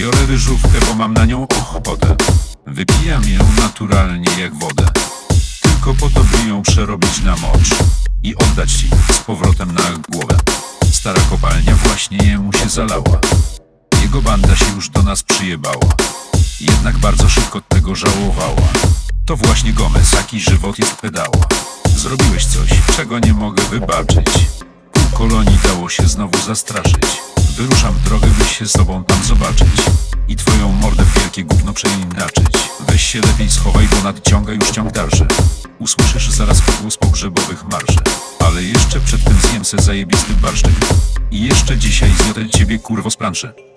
Biorę ryżówkę, bo mam na nią ochotę. Wypijam ją naturalnie jak wodę. Tylko po to, by ją przerobić na mocz i oddać ci z powrotem na głowę. Stara kopalnia właśnie jemu się zalała. Jego banda się już do nas przyjebała. Jednak bardzo szybko tego żałowała. To właśnie Gomez, jaki żywot jest pedała. Zrobiłeś coś, czego nie mogę wybaczyć. Pół kolonii dało się znowu zastraszyć. Wyruszam drogę, by się z tobą tam zobaczyć. Wielkie gówno przeinaczyć. Weź się lepiej schowaj, bo nadciąga już ciąg dalszy. Usłyszysz zaraz pogłos pogrzebowych marszy. Ale jeszcze przed tym zjem se zajebisty barszczyk. I jeszcze dzisiaj zjotę ciebie kurwo z planszy.